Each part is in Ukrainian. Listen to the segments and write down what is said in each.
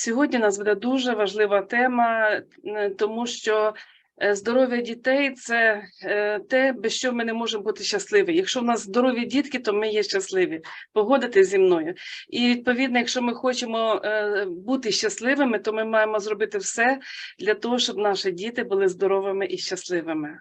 Сьогодні у нас буде дуже важлива тема, тому що е, здоров'я дітей це е, те, без що ми не можемо бути щасливі. Якщо в нас здорові дітки, то ми є щасливі. Погодитесь зі мною. І відповідно, якщо ми хочемо е, бути щасливими, то ми маємо зробити все для того, щоб наші діти були здоровими і щасливими.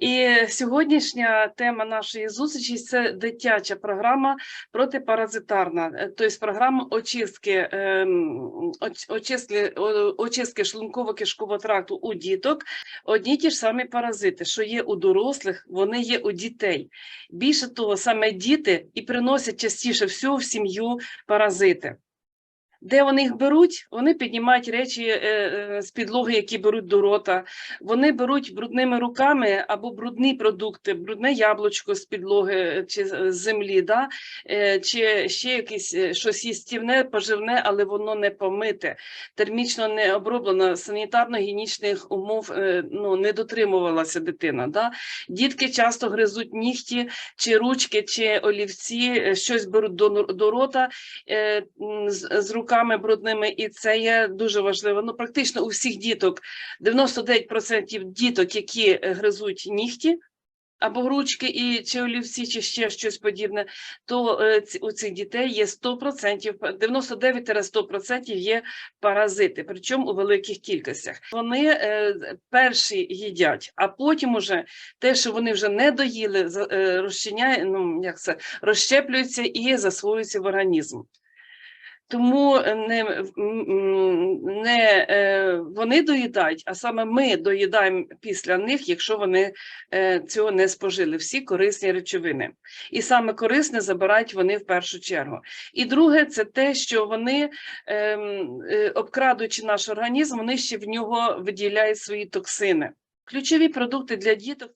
І сьогоднішня тема нашої зустрічі це дитяча програма протипаразитарна, е, тобто програма очистки, ем, очистки, очистки шлунково-кишкового тракту у діток. Одні ті ж самі паразити, що є у дорослих, вони є у дітей. Більше того, саме діти і приносять частіше всього в сім'ю паразити. Де вони їх беруть? Вони піднімають речі е, е, з підлоги, які беруть до рота. Вони беруть брудними руками або брудні продукти, брудне яблучко з підлоги е, чи з землі, да? чи ще якесь щось їстівне, поживне, але воно не помите, термічно не оброблено, санітарно-гігієнічних умов ну, не дотримувалася дитина. Да? Дітки часто гризуть нігті, чи ручки, чи олівці, щось беруть до, до рота з, з руками брудними, і це є дуже важливо. Ну, практично у всіх діток 99% діток, які е, гризуть нігті. Або ручки і чи олівці, чи ще щось подібне, то е, у цих дітей є 100%, па- 99-100% є паразити, причому у великих кількостях. Вони е, перші їдять, а потім уже те, що вони вже не доїли, розчиняє, ну як це розщеплюється і засвоюється в організм. Тому е, не, не е, вони доїдають, а саме ми доїдаємо після них, якщо вони е, цього не спожили, всі корисні речовини. І саме корисне забирають вони в першу чергу. І друге, це те, що вони, ем, обкрадуючи наш організм, вони ще в нього виділяють свої токсини. Ключові продукти для діток